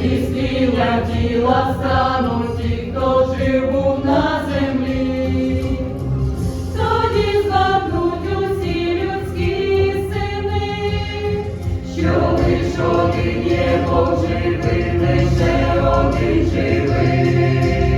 творіння тіла стануть ті, хто живу на землі. Тоді збагнуть усі людські сини, що лиш один є Бог живий, лише один живий.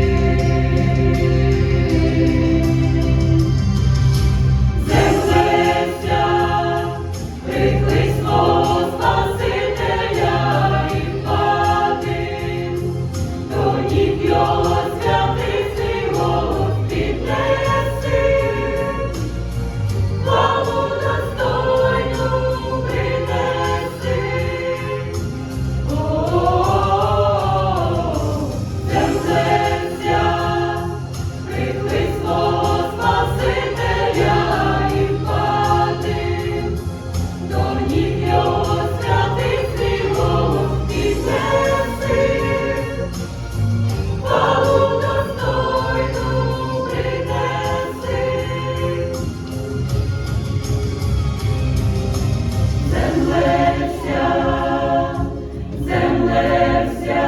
Yes, yes.